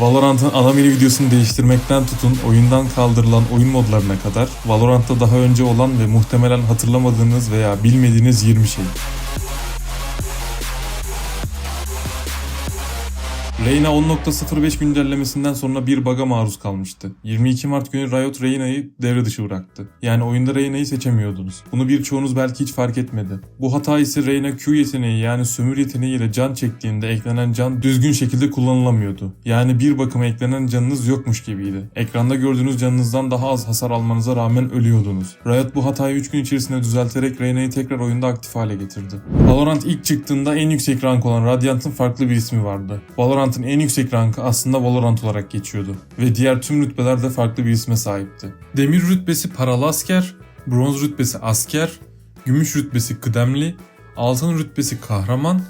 Valorant'ın ana menü videosunu değiştirmekten tutun oyundan kaldırılan oyun modlarına kadar Valorant'ta daha önce olan ve muhtemelen hatırlamadığınız veya bilmediğiniz 20 şey. Reyna 10.05 güncellemesinden sonra bir bug'a maruz kalmıştı. 22 Mart günü Riot Reyna'yı devre dışı bıraktı. Yani oyunda Reyna'yı seçemiyordunuz. Bunu birçoğunuz belki hiç fark etmedi. Bu hata ise Reyna Q yeteneği yani sömür yeteneği ile can çektiğinde eklenen can düzgün şekilde kullanılamıyordu. Yani bir bakıma eklenen canınız yokmuş gibiydi. Ekranda gördüğünüz canınızdan daha az hasar almanıza rağmen ölüyordunuz. Riot bu hatayı 3 gün içerisinde düzelterek Reyna'yı tekrar oyunda aktif hale getirdi. Valorant ilk çıktığında en yüksek rank olan Radiant'ın farklı bir ismi vardı. Valorant'ın en yüksek rankı aslında Valorant olarak geçiyordu ve diğer tüm rütbeler de farklı bir isme sahipti. Demir rütbesi paralı asker, bronz rütbesi asker, gümüş rütbesi kıdemli, altın rütbesi kahraman,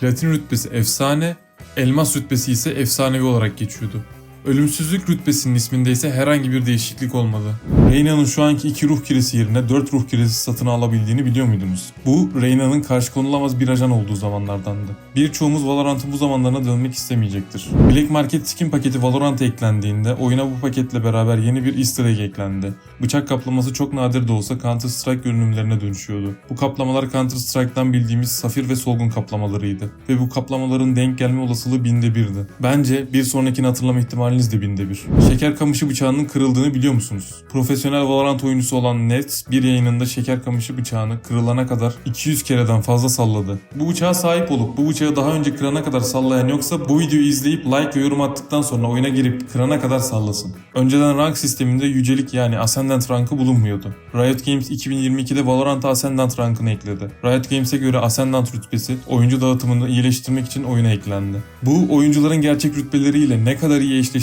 platin rütbesi efsane, elmas rütbesi ise efsanevi olarak geçiyordu. Ölümsüzlük rütbesinin isminde ise herhangi bir değişiklik olmadı. Reyna'nın şu anki iki ruh kiresi yerine 4 ruh kiresi satın alabildiğini biliyor muydunuz? Bu Reyna'nın karşı konulamaz bir ajan olduğu zamanlardandı. Birçoğumuz Valorant'ın bu zamanlarına dönmek istemeyecektir. Black Market skin paketi Valorant'a eklendiğinde oyuna bu paketle beraber yeni bir easter egg eklendi. Bıçak kaplaması çok nadir de olsa Counter Strike görünümlerine dönüşüyordu. Bu kaplamalar Counter Strike'dan bildiğimiz safir ve solgun kaplamalarıydı. Ve bu kaplamaların denk gelme olasılığı binde birdi. Bence bir sonrakini hatırlama ihtimaliniz de binde bir. Şeker kamışı bıçağının kırıldığını biliyor musunuz? Profesyonel Valorant oyuncusu olan Nets bir yayınında şeker kamışı bıçağını kırılana kadar 200 kereden fazla salladı. Bu bıçağa sahip olup bu bıçağı daha önce kırana kadar sallayan yoksa bu videoyu izleyip like ve yorum attıktan sonra oyuna girip kırana kadar sallasın. Önceden rank sisteminde yücelik yani Ascendant rankı bulunmuyordu. Riot Games 2022'de Valorant'a Ascendant rankını ekledi. Riot Games'e göre Ascendant rütbesi oyuncu dağıtımını iyileştirmek için oyuna eklendi. Bu oyuncuların gerçek rütbeleriyle ne kadar iyi eşleştirildiğini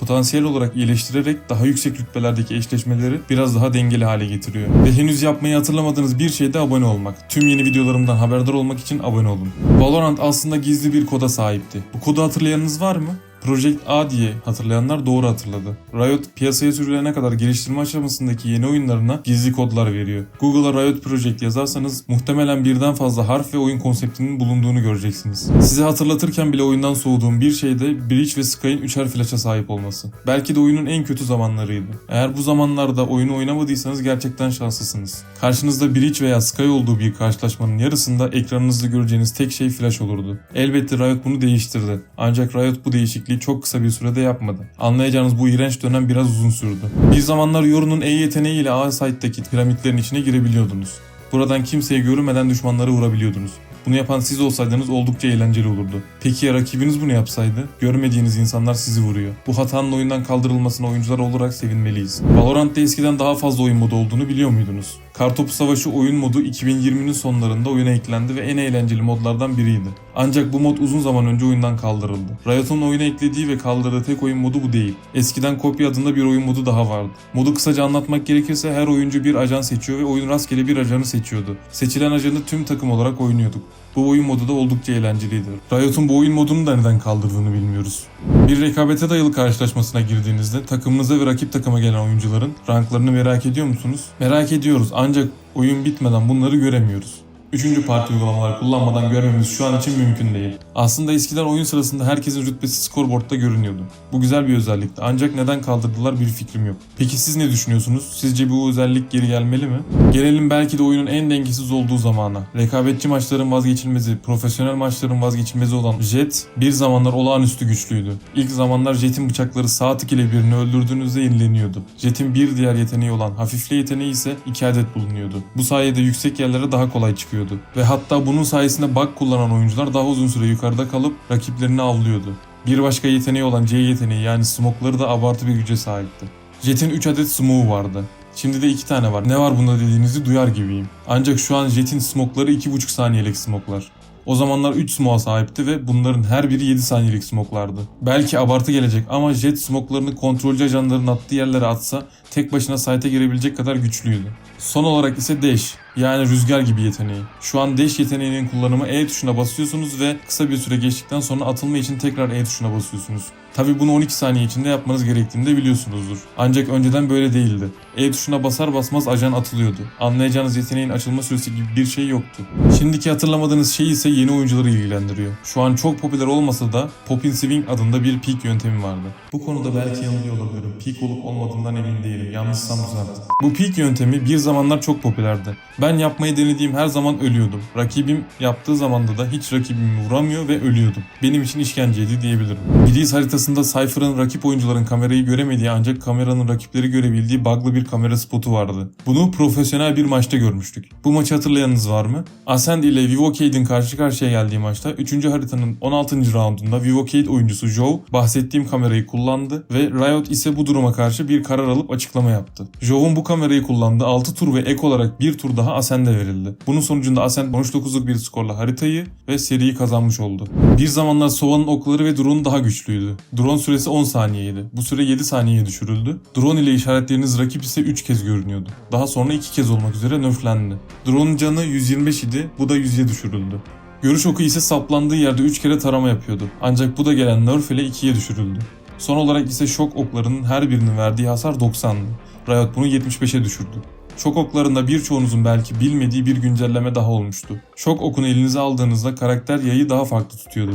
potansiyel olarak iyileştirerek daha yüksek rütbelerdeki eşleşmeleri biraz daha dengeli hale getiriyor. Ve henüz yapmayı hatırlamadığınız bir şey de abone olmak. Tüm yeni videolarımdan haberdar olmak için abone olun. Valorant aslında gizli bir koda sahipti. Bu kodu hatırlayanınız var mı? Project A diye hatırlayanlar doğru hatırladı. Riot piyasaya sürülene kadar geliştirme aşamasındaki yeni oyunlarına gizli kodlar veriyor. Google'a Riot Project yazarsanız muhtemelen birden fazla harf ve oyun konseptinin bulunduğunu göreceksiniz. Size hatırlatırken bile oyundan soğuduğum bir şey de Breach ve Sky'ın üçer flash'a sahip olması. Belki de oyunun en kötü zamanlarıydı. Eğer bu zamanlarda oyunu oynamadıysanız gerçekten şanslısınız. Karşınızda Breach veya Sky olduğu bir karşılaşmanın yarısında ekranınızda göreceğiniz tek şey flash olurdu. Elbette Riot bunu değiştirdi. Ancak Riot bu değişikliği çok kısa bir sürede yapmadı. Anlayacağınız bu iğrenç dönem biraz uzun sürdü. Bir zamanlar Yoru'nun E yeteneğiyle A site'daki piramitlerin içine girebiliyordunuz. Buradan kimseyi görmeden düşmanları vurabiliyordunuz. Bunu yapan siz olsaydınız oldukça eğlenceli olurdu. Peki ya rakibiniz bunu yapsaydı? Görmediğiniz insanlar sizi vuruyor. Bu hatanın oyundan kaldırılmasına oyuncular olarak sevinmeliyiz. Valorant'ta eskiden daha fazla oyun modu olduğunu biliyor muydunuz? Kartopu Savaşı oyun modu 2020'nin sonlarında oyuna eklendi ve en eğlenceli modlardan biriydi. Ancak bu mod uzun zaman önce oyundan kaldırıldı. Riot'un oyuna eklediği ve kaldırdığı tek oyun modu bu değil. Eskiden Kopya adında bir oyun modu daha vardı. Modu kısaca anlatmak gerekirse her oyuncu bir ajan seçiyor ve oyun rastgele bir ajanı seçiyordu. Seçilen ajanı tüm takım olarak oynuyorduk. Bu oyun modu da oldukça eğlenceliydi. Riot'un bu oyun modunu da neden kaldırdığını bilmiyoruz. Bir rekabete dayalı karşılaşmasına girdiğinizde takımınıza ve rakip takıma gelen oyuncuların ranklarını merak ediyor musunuz? Merak ediyoruz ancak oyun bitmeden bunları göremiyoruz. Üçüncü parti uygulamaları kullanmadan görmemiz şu an için mümkün değil. Aslında eskiden oyun sırasında herkesin rütbesi scoreboardta görünüyordu. Bu güzel bir özellikti ancak neden kaldırdılar bir fikrim yok. Peki siz ne düşünüyorsunuz? Sizce bu özellik geri gelmeli mi? Gelelim belki de oyunun en dengesiz olduğu zamana. Rekabetçi maçların vazgeçilmezi, profesyonel maçların vazgeçilmezi olan Jet bir zamanlar olağanüstü güçlüydü. İlk zamanlar Jet'in bıçakları sağ ile birini öldürdüğünüzde yenileniyordu. Jet'in bir diğer yeteneği olan hafifle yeteneği ise iki adet bulunuyordu. Bu sayede yüksek yerlere daha kolay çıkıyordu. Ve hatta bunun sayesinde bug kullanan oyuncular daha uzun süre yukarıda kalıp rakiplerini avlıyordu. Bir başka yeteneği olan C yeteneği yani smoke'ları da abartı bir güce sahipti. Jet'in 3 adet smoke'u vardı. Şimdi de 2 tane var. Ne var bunda dediğinizi duyar gibiyim. Ancak şu an Jet'in smoke'ları 2,5 saniyelik smoke'lar. O zamanlar 3 smoke'a sahipti ve bunların her biri 7 saniyelik smoke'lardı. Belki abartı gelecek ama Jet smoke'larını kontrolcü ajanların attığı yerlere atsa tek başına site'e girebilecek kadar güçlüydü. Son olarak ise Dash yani rüzgar gibi yeteneği. Şu an Dash yeteneğinin kullanımı E tuşuna basıyorsunuz ve kısa bir süre geçtikten sonra atılma için tekrar E tuşuna basıyorsunuz. Tabi bunu 12 saniye içinde yapmanız gerektiğini de biliyorsunuzdur. Ancak önceden böyle değildi. E tuşuna basar basmaz ajan atılıyordu. Anlayacağınız yeteneğin açılma süresi gibi bir şey yoktu. Şimdiki hatırlamadığınız şey ise yeni oyuncuları ilgilendiriyor. Şu an çok popüler olmasa da Popin Swing adında bir peak yöntemi vardı. Bu konuda belki yanılıyor olabilirim. Peak olup olmadığından emin değilim. Yanlışsam düzelt. Bu peak yöntemi bir zamanlar çok popülerdi. Ben yapmayı denediğim her zaman ölüyordum. Rakibim yaptığı zamanda da hiç rakibimi vuramıyor ve ölüyordum. Benim için işkenceydi diyebilirim. Gidiz haritasında Cypher'ın rakip oyuncuların kamerayı göremediği ancak kameranın rakipleri görebildiği bug'lı bir kamera spotu vardı. Bunu profesyonel bir maçta görmüştük. Bu maçı hatırlayanınız var mı? Ascend ile Vivocade'in karşı karşıya geldiği maçta 3. haritanın 16. roundunda Vivocade oyuncusu Joe bahsettiğim kamerayı kullandı ve Riot ise bu duruma karşı bir karar alıp açıklama yaptı. Joe'un bu kamerayı kullandığı 6 tur ve ek olarak bir tur daha Ascend'e verildi. Bunun sonucunda Ascend 13-9'luk bir skorla haritayı ve seriyi kazanmış oldu. Bir zamanlar Sova'nın okları ve drone daha güçlüydü. Drone süresi 10 saniyeydi. Bu süre 7 saniyeye düşürüldü. Drone ile işaretleriniz rakip ise 3 kez görünüyordu. Daha sonra 2 kez olmak üzere nerflendi. Drone'un canı 125 idi. Bu da 100'ye düşürüldü. Görüş oku ise saplandığı yerde 3 kere tarama yapıyordu. Ancak bu da gelen nerf ile 2'ye düşürüldü. Son olarak ise şok oklarının her birinin verdiği hasar 90'dı. Riot bunu 75'e düşürdü. Şok oklarında birçoğunuzun belki bilmediği bir güncelleme daha olmuştu. Şok okunu elinize aldığınızda karakter yayı daha farklı tutuyordu.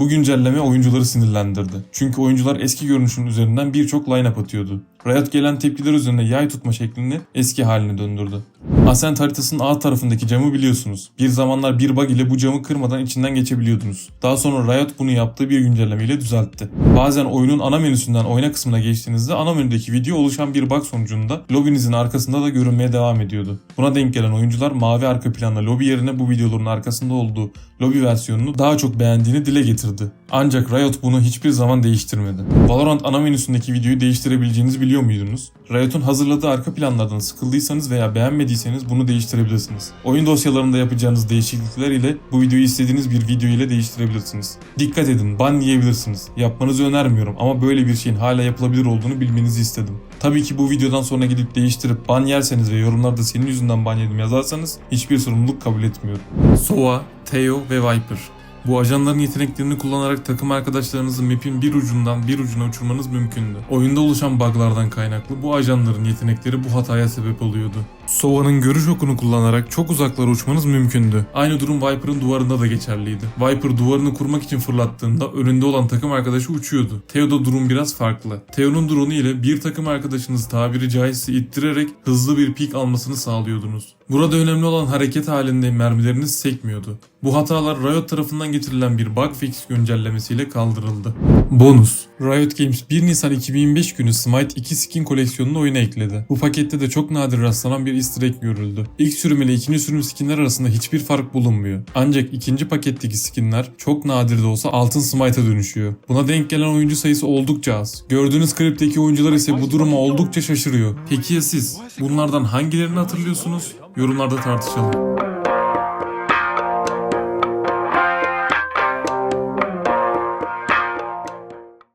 Bu güncelleme oyuncuları sinirlendirdi. Çünkü oyuncular eski görünüşün üzerinden birçok line-up atıyordu. Riot gelen tepkiler üzerine yay tutma şeklini eski haline döndürdü. Ascent haritasının A tarafındaki camı biliyorsunuz. Bir zamanlar bir bug ile bu camı kırmadan içinden geçebiliyordunuz. Daha sonra Riot bunu yaptığı bir güncelleme ile düzeltti. Bazen oyunun ana menüsünden oyna kısmına geçtiğinizde ana menüdeki video oluşan bir bug sonucunda lobinizin arkasında da görünmeye devam ediyordu. Buna denk gelen oyuncular mavi arka planla lobi yerine bu videoların arkasında olduğu lobi versiyonunu daha çok beğendiğini dile getirdi. Ancak Riot bunu hiçbir zaman değiştirmedi. Valorant ana menüsündeki videoyu değiştirebileceğinizi biliyor muydunuz? Riot'un hazırladığı arka planlardan sıkıldıysanız veya beğenmediyseniz bunu değiştirebilirsiniz. Oyun dosyalarında yapacağınız değişiklikler ile bu videoyu istediğiniz bir video ile değiştirebilirsiniz. Dikkat edin, ban yiyebilirsiniz. Yapmanızı önermiyorum ama böyle bir şeyin hala yapılabilir olduğunu bilmenizi istedim. Tabii ki bu videodan sonra gidip değiştirip ban yerseniz ve yorumlarda senin yüzünden ban yedim yazarsanız hiçbir sorumluluk kabul etmiyorum. Sova, Theo ve Viper. Bu ajanların yeteneklerini kullanarak takım arkadaşlarınızı map'in bir ucundan bir ucuna uçurmanız mümkündü. Oyunda oluşan buglardan kaynaklı bu ajanların yetenekleri bu hataya sebep oluyordu. Sova'nın görüş okunu kullanarak çok uzaklara uçmanız mümkündü. Aynı durum Viper'ın duvarında da geçerliydi. Viper duvarını kurmak için fırlattığında önünde olan takım arkadaşı uçuyordu. Theo'da durum biraz farklı. Theo'nun drone'u ile bir takım arkadaşınızı tabiri caizse ittirerek hızlı bir pik almasını sağlıyordunuz. Burada önemli olan hareket halinde mermileriniz sekmiyordu. Bu hatalar Riot tarafından getirilen bir bug fix güncellemesiyle kaldırıldı. Bonus Riot Games 1 Nisan 2025 günü Smite 2 skin koleksiyonunu oyuna ekledi. Bu pakette de çok nadir rastlanan bir easter egg görüldü. İlk sürüm ile ikinci sürüm skinler arasında hiçbir fark bulunmuyor. Ancak ikinci paketteki skinler çok nadir de olsa altın Smite'a dönüşüyor. Buna denk gelen oyuncu sayısı oldukça az. Gördüğünüz klipteki oyuncular ise bu duruma oldukça şaşırıyor. Peki ya siz? Bunlardan hangilerini hatırlıyorsunuz? Yorumlarda tartışalım.